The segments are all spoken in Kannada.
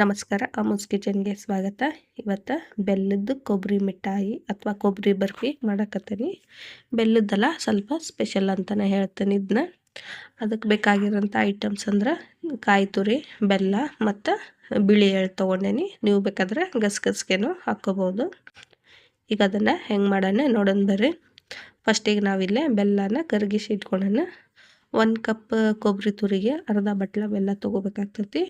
ನಮಸ್ಕಾರ ಅಮೂಸ್ ಕಿಚನ್ಗೆ ಸ್ವಾಗತ. ಇವತ್ತು ಬೆಲ್ಲದ್ದು ಕೊಬ್ಬರಿ ಮಿಠಾಯಿ ಅಥವಾ ಕೊಬ್ಬರಿ ಬರ್ಫಿ ಮಾಡಕತ್ತೀನಿ. ಬೆಲ್ಲದ್ದಲ್ಲ ಸ್ವಲ್ಪ ಸ್ಪೆಷಲ್ ಅಂತಲೇ ಹೇಳ್ತೀನಿ ಇದನ್ನ ಅದಕ್ಕೆ ಬೇಕಾಗಿರೋಂಥ ಐಟಮ್ಸ್ ಅಂದ್ರೆ ಕಾಯಿ ತುರಿ, ಬೆಲ್ಲ ಮತ್ತು ಬಿಳಿ ಎಳ್ಳು ತೊಗೊಂಡೇನಿ. ನೀವು ಬೇಕಾದ್ರೆ ಗಸ್ಗಸ್ಗೆನೂ ಹಾಕ್ಕೋಬೋದು. ಈಗ ಅದನ್ನು ಹೆಂಗೆ ಮಾಡೋಣ ನೋಡೋಣ ಬರ್ರಿ. ಫಸ್ಟಿಗೆ ನಾವಿಲ್ಲೇ ಬೆಲ್ಲನ ಕರಗಿಸಿ ಇಟ್ಕೊಳ್ಳೋಣ ಒಂದು ಕಪ್ ಕೊಬ್ಬರಿ ತುರಿಗೆ ಅರ್ಧ ಬಟ್ಲ ಬೆಲ್ಲ ತೊಗೋಬೇಕಾಗ್ತೈತಿ.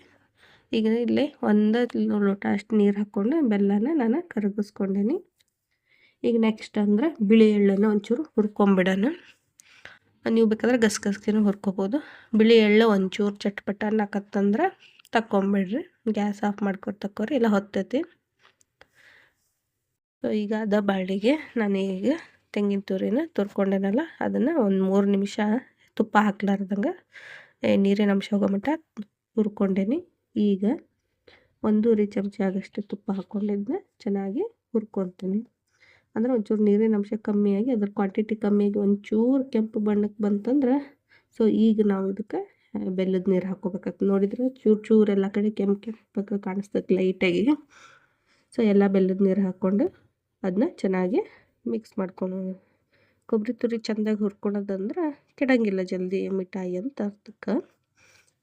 ಈಗ ಇಲ್ಲಿ ಒಂದು ಲೋಟ ಅಷ್ಟು ನೀರು ಹಾಕ್ಕೊಂಡು ಬೆಲ್ಲನ ನಾನು ಕರಗಿಸ್ಕೊಂಡೀನಿ. ಈಗ ನೆಕ್ಸ್ಟ್ ಅಂದರೆ ಬಿಳಿ ಎಳ್ಳನ್ನು ಒಂಚೂರು ಹುರ್ಕೊಂಬಿಡೋಣ. ನೀವು ಬೇಕಾದ್ರೆ ಗಸಗಸಿನೂ ಹುರ್ಕೋಬೋದು. ಬಿಳಿ ಎಳ್ಳು ಒಂಚೂರು ಚಟ್ಪಟ ಅನ್ನಕತ್ತಂದ್ರೆ ತಕ್ಕೊಂಬಿಡ್ರಿ. ಗ್ಯಾಸ್ ಆಫ್ ಮಾಡ್ಕೊಂಡು ತಕ್ಕೋರಿ ಇಲ್ಲ ಹೊತ್ತೈತಿ. ಸೊ ಈಗ ಅದ ಬಾಳಿಗೆ ಈಗ ತೆಂಗಿನ ತುರಿನ ತುರ್ಕೊಂಡೇನಲ್ಲ, ಅದನ್ನು ಒಂದು ಮೂರು ನಿಮಿಷ ತುಪ್ಪ ಹಾಕ್ಲಾರ್ದಂಗೆ ನೀರಿನ ಅಂಶ ಹೋಗೋ ಮಟ್ಟ ಹುರ್ಕೊಂಡೇನಿ. ಈಗ ಒಂದೂವರೆ ಚಮಚ ಆಗಷ್ಟು ತುಪ್ಪ ಹಾಕ್ಕೊಂಡಿದ್ದನ್ನ ಚೆನ್ನಾಗಿ ಹುರ್ಕೊತೀನಿ. ಅಂದರೆ ಒಂಚೂರು ನೀರಿನ ಅಂಶ ಕಮ್ಮಿಯಾಗಿ ಅದರ ಕ್ವಾಂಟಿಟಿ ಕಮ್ಮಿಯಾಗಿ ಒಂಚೂರು ಕೆಂಪು ಬಣ್ಣಕ್ಕೆ ಬಂತಂದ್ರೆ ಸೊ ಈಗ ನಾವು ಇದಕ್ಕೆ ಬೆಲ್ಲದ ನೀರು ಹಾಕ್ಕೋಬೇಕಾಗ್ತದೆ ನೋಡಿದ್ರೆ ಚೂರು ಚೂರು ಎಲ್ಲ ಕಡೆ ಕೆಂಪು ಕೆಂಪಕ್ಕೆ ಕಾಣಿಸ್ತೈತೆ ಲೈಟಾಗಿ ಸೊ ಎಲ್ಲ ಬೆಲ್ಲದ ನೀರು ಹಾಕ್ಕೊಂಡು ಅದನ್ನ ಚೆನ್ನಾಗಿ ಮಿಕ್ಸ್ ಮಾಡ್ಕೊಂಡು ಕೊಬ್ಬರಿ ತುರಿ ಚೆಂದಾಗಿ ಹುರ್ಕೊಳೋದಂದ್ರೆ ಕೆಡಂಗಿಲ್ಲ ಜಲ್ದಿ, ಮಿಠಾಯಿ ಅಂತ ಅರ್ಥಕ್ಕೆ.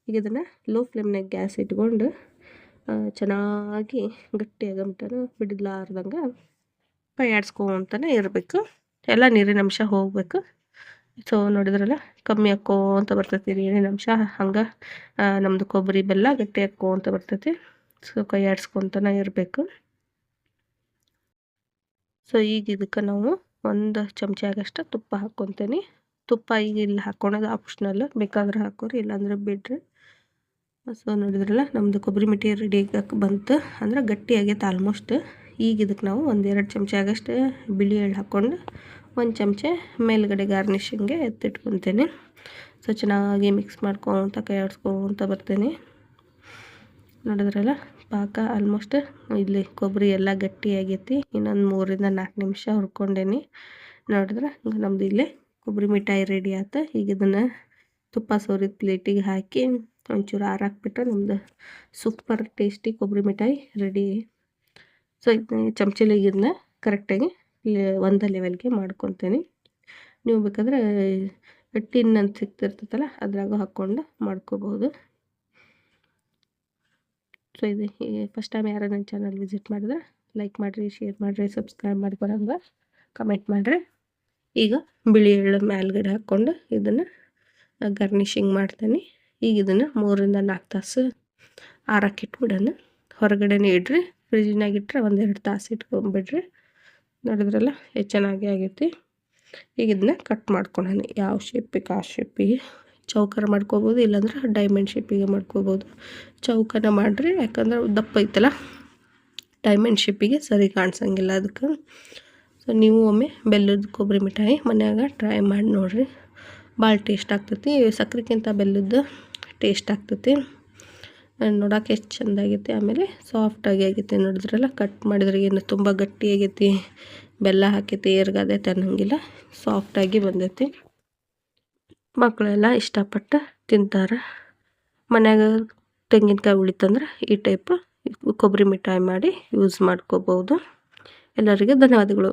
ಈಗ ಇದನ್ನು ಲೋ ಫ್ಲೇಮ್ನಾಗ ಗ್ಯಾಸ್ ಇಟ್ಕೊಂಡು ಚೆನ್ನಾಗಿ ಗಟ್ಟಿಯಾಗ ಮಟನು ಬಿಡಲಾರ್ದಂಗೆ ಕೈ ಆಡಿಸ್ಕೊಂತನೇ ಇರಬೇಕು. ಎಲ್ಲ ನೀರಿನ ಅಂಶ ಹೋಗಬೇಕು. ಸೊ ನೋಡಿದ್ರಲ್ಲ, ಕಮ್ಮಿ ಅಂತ ಬರ್ತೈತಿ ನೀರಿನ ಅಂಶ. ಹಂಗೆ ನಮ್ಮದು ಕೊಬ್ಬರಿ ಬೆಲ್ಲ ಗಟ್ಟಿ ಅಂತ ಬರ್ತೈತಿ. ಸೊ ಕೈ ಆಡಿಸ್ಕೊತಾನೆ ಇರಬೇಕು. ಸೊ ಈಗ ಇದಕ್ಕೆ ನಾವು ಒಂದು ಚಮಚ ಆಗಷ್ಟು ತುಪ್ಪ ಹಾಕ್ಕೊತೀನಿ ತುಪ್ಪ ಈಗ ಇಲ್ಲಿ ಹಾಕ್ಕೊಳೋದು ಆಪ್ಷನಲ್ ಬೇಕಾದ್ರೆ ಹಾಕೋರಿ, ಇಲ್ಲಾಂದ್ರೆ ಬಿಡ್ರಿ. ಸೊ ನೋಡಿದ್ರಲ್ಲ ನಮ್ಮದು ಕೊಬ್ಬರಿ ಮಿಠಿ ರೆಡಿ ಆಗಕ್ಕೆ ಬಂತು. ಅಂದ್ರೆ ಗಟ್ಟಿ ಆಗೈತೆ ಆಲ್ಮೋಸ್ಟ್ ಈಗ ಇದಕ್ಕೆ ನಾವು ಒಂದೆರಡು ಚಮಚ ಆಗಷ್ಟು ಬಿಳಿ ಎಳ್ಳು ಹಾಕ್ಕೊಂಡು ಒಂದು ಚಮಚ ಮೇಲ್ಗಡೆ ಗಾರ್ನಿಷಿಂಗ್ಗೆ ಎತ್ತಿಟ್ಕೊತೇನೆ. ಸೊ ಚೆನ್ನಾಗಿ ಮಿಕ್ಸ್ ಮಾಡ್ಕೊತ ಕೈ ಆಡಿಸ್ಕೊತ ಬರ್ತೇನೆ. ನೋಡಿದ್ರಲ್ಲ, ಪಾಕ ಆಲ್ಮೋಸ್ಟ್ ಇಲ್ಲಿ ಕೊಬ್ಬರಿ ಎಲ್ಲ ಗಟ್ಟಿ ಆಗೈತಿ. ಇನ್ನೊಂದು ಮೂರಿಂದ ನಾಲ್ಕು ನಿಮಿಷ ಹುರ್ಕೊಂಡೇನಿ. ನೋಡಿದ್ರೆ, ನಮ್ದು ಇಲ್ಲೇ ಕೊಬ್ಬರಿ ಮಿಠಾಯಿ ರೆಡಿ ಆಯ್ತು ಈಗ ಇದನ್ನು ತುಪ್ಪ ಸೋರಿ ಪ್ಲೇಟಿಗೆ ಹಾಕಿ ಒಂಚೂರು ಆರಾಕ್ಬಿಟ್ರೆ ನಮ್ಮದು ಸೂಪರ್ ಟೇಸ್ಟಿ ಕೊಬ್ಬರಿ ಮಿಠಾಯಿ ರೆಡಿ ಸೊ ಇದನ್ನ ಚಮಚಲಿ ಇದನ್ನ ಕರೆಕ್ಟಾಗಿ ಒಂದು ಲೆವೆಲ್ಗೆ ಮಾಡ್ಕೊತೀನಿ. ನೀವು ಬೇಕಾದ್ರೆ ಟಿನ್ ಅಂತ ಸಿಗ್ತಿರ್ತೈತಲ್ಲ ಅದ್ರಾಗ ಹಾಕ್ಕೊಂಡು ಮಾಡ್ಕೋಬೋದು. ಸೊ ಇದು ಫಸ್ಟ್ ಟೈಮ್ ಯಾರು ನನ್ನ ಚಾನಲ್ ವಿಸಿಟ್ ಮಾಡಿದ್ರೆ ಲೈಕ್ ಮಾಡಿರಿ ಶೇರ್ ಮಾಡಿರಿ ಸಬ್ಸ್ಕ್ರೈಬ್ ಮಾಡ್ಕೊಳಂಗೆ ಕಮೆಂಟ್ ಮಾಡಿರಿ. ಈಗ ಬಿಳಿ ಎಳ್ಳು ಮೇಲ್ಗಡೆ ಹಾಕ್ಕೊಂಡು ಇದನ್ನು ಗಾರ್ನಿಷಿಂಗ್ ಮಾಡ್ತೀನಿ. ಈಗ ಇದನ್ನು ಮೂರರಿಂದ ನಾಲ್ಕು ತಾಸು ಆರಕ್ಕೆ ಇಟ್ಬಿಡೋಣ. ಹೊರಗಡೆನೇ ಇಡ್ರಿ ಫ್ರಿಜ್ನಾಗ ಇಟ್ಟರೆ ಒಂದೆರಡು ತಾಸು ಇಟ್ಕೊಂಬಿಡ್ರಿ. ನೋಡಿದ್ರಲ್ಲ ಎಷ್ಟು ಚೆನ್ನಾಗಿ ಆಗೈತಿ. ಈಗ ಇದನ್ನ ಕಟ್ ಮಾಡ್ಕೊಳ್ಳೋಣ ಯಾವ ಶೇಪಿಗೆ ಆ ಶೇಪಿಗೆ ಚೌಕರ ಮಾಡ್ಕೋಬೋದು, ಇಲ್ಲಾಂದ್ರೆ ಡೈಮಂಡ್ ಶೇಪಿಗೆ ಮಾಡ್ಕೋಬೋದು. ಚೌಕನ ಮಾಡಿರಿ, ಯಾಕಂದ್ರೆ ದಪ್ಪ ಐತಲ್ಲ ಡೈಮಂಡ್ ಶೇಪಿಗೆ ಸರಿ ಕಾಣಿಸಂಗಿಲ್ಲ ಅದಕ್ಕೆ. ಸೊ ನೀವು ಒಮ್ಮೆ ಬೆಲ್ಲದ ಕೊಬ್ಬರಿ ಮಿಠಾಯಿ ಮನ್ಯಾಗ ಟ್ರೈ ಮಾಡಿ ನೋಡಿರಿ. ಭಾಳ ಟೇಸ್ಟ್ ಆಗ್ತೈತಿ. ಸಕ್ಕರೆಗಿಂತ ಬೆಲ್ಲದ್ದು ಟೇಸ್ಟ್ ಆಗ್ತೈತಿ. ನೋಡೋಕೆ ಎಷ್ಟು ಚೆಂದ ಆಗೈತಿ. ಆಮೇಲೆ ಸಾಫ್ಟಾಗಿ ಆಗೈತಿ. ನೋಡಿದ್ರಲ್ಲ ಕಟ್ ಮಾಡಿದ್ರೆ ಏನು ತುಂಬ ಗಟ್ಟಿ ಆಗೈತಿ. ಬೆಲ್ಲ ಹಾಕೈತಿ, ಏರ್ಗಾದೆ ಅನ್ನೋಂಗಿಲ್ಲ ಸಾಫ್ಟಾಗಿ ಬಂದೈತಿ. ಮಕ್ಕಳೆಲ್ಲ ಇಷ್ಟಪಟ್ಟು ತಿಂತಾರೆ. ಮನ್ಯಾಗ ತೆಂಗಿನಕಾಯಿ ಉಳಿತಂದ್ರೆ ಈ ಟೈಪ್ ಕೊಬ್ಬರಿ ಮಿಠಾಯಿ ಮಾಡಿ ಯೂಸ್ ಮಾಡ್ಕೋಬೋದು. ಎಲ್ಲರಿಗೆ ಧನ್ಯವಾದಗಳು.